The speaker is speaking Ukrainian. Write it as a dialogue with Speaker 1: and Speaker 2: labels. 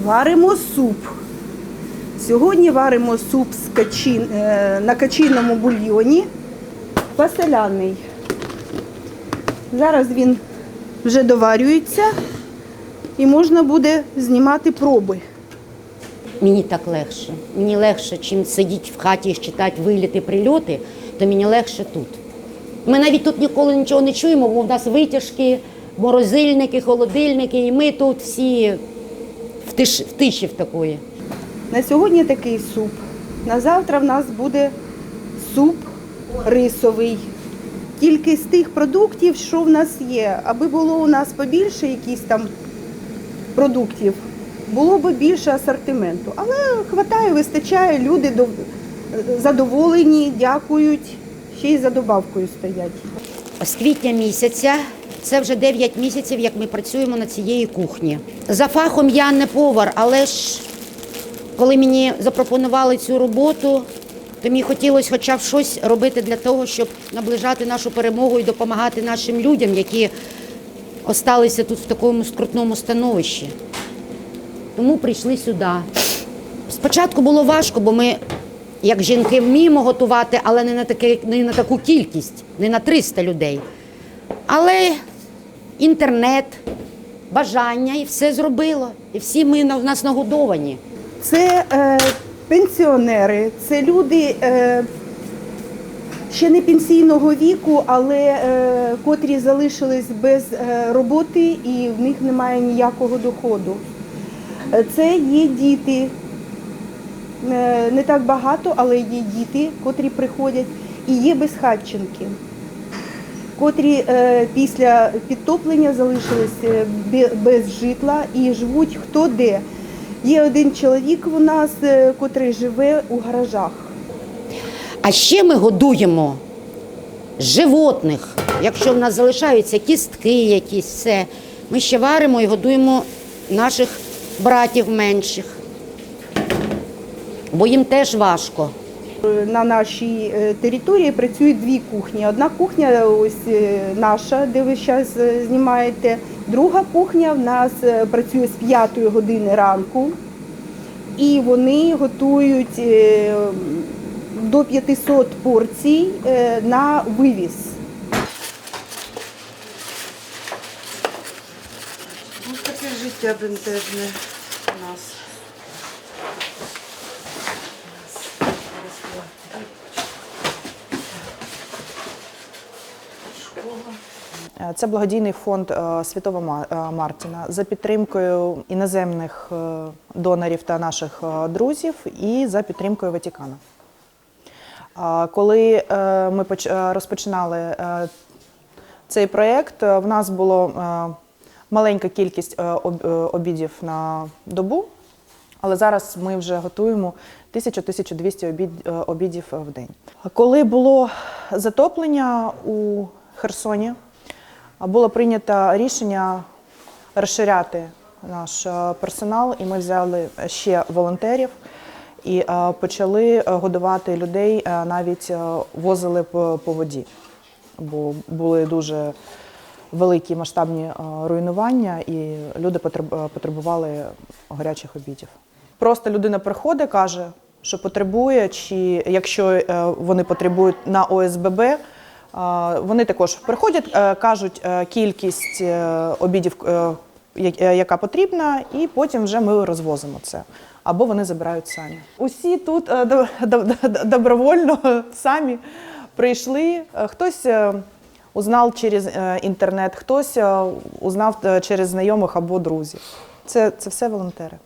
Speaker 1: Варимо суп. Сьогодні варимо суп з качин, е, на качинному бульйоні. Паселяний. Зараз він вже доварюється і можна буде знімати проби.
Speaker 2: Мені так легше. Мені легше, чим сидіти в хаті і читати виліти, прильоти, то мені легше тут. Ми навіть тут ніколи нічого не чуємо, бо в нас витяжки, морозильники, холодильники, і ми тут всі в, тиш, в тиші в такої.
Speaker 1: На сьогодні такий суп. На завтра в нас буде суп рисовий. Тільки з тих продуктів, що в нас є. Аби було у нас побільше якісь там продуктів, було б більше асортименту. Але хватає, вистачає, люди задоволені, дякують, ще й за добавкою стоять.
Speaker 2: З квітня місяця це вже 9 місяців, як ми працюємо на цієї кухні. За фахом я не повар, але ж коли мені запропонували цю роботу, то мені хотілося хоча б щось робити для того, щоб наближати нашу перемогу і допомагати нашим людям, які осталися тут в такому скрутному становищі. Тому прийшли сюди. Спочатку було важко, бо ми, як жінки, вміємо готувати, але не на, таке, не на таку кількість, не на 300 людей. Але інтернет, бажання і все зробило. І всі ми в нас нагодовані.
Speaker 1: Це е, пенсіонери, це люди е, ще не пенсійного віку, але е, котрі залишились без е, роботи і в них немає ніякого доходу. Е, Це є діти, е, не так багато, але є діти, котрі приходять, і є безхатченки, котрі е, після підтоплення залишились е, без житла і живуть хто де. Є один чоловік у нас, е, котрий живе у гаражах.
Speaker 2: А ще ми годуємо животних. Якщо в нас залишаються кістки, якісь все, ми ще варимо і годуємо наших братів менших. Бо їм теж важко.
Speaker 1: Е, На нашій е, території працюють дві кухні. Одна кухня ось е, наша, де ви зараз знімаєте. Друга кухня в нас е, працює з 5 години ранку. І вони готують е, до 500 порцій е, на вивіз.
Speaker 3: Ось таке життя бентежне у нас.
Speaker 4: Це благодійний фонд е, Святого е, Мартіна за підтримкою іноземних е, донорів та наших е, друзів і за підтримкою Ватикану. А Коли е, ми е, розпочинали е, цей проєкт, е, в нас було е, маленька кількість е, об- е, обідів на добу, але зараз ми вже готуємо 1000-1200 обід, е, обідів в день. Коли було затоплення у Херсоні, було прийнято рішення розширяти наш е, персонал, і ми взяли ще волонтерів і е, почали е, годувати людей, навіть возили по, воді, бо були дуже великі масштабні руйнування, і люди потреб- потребували гарячих обідів. Просто людина приходить, каже, що потребує, чи якщо вони потребують на ОСББ, вони також приходять, е, кажуть е, кількість е, обідів, яка потрібна, і потім вже ми розвозимо це. Або вони забирають самі. Усі тут до- до- до- добровольно самі прийшли. Хтось узнав через інтернет, хтось узнав через знайомих або друзів. Це, це все волонтери.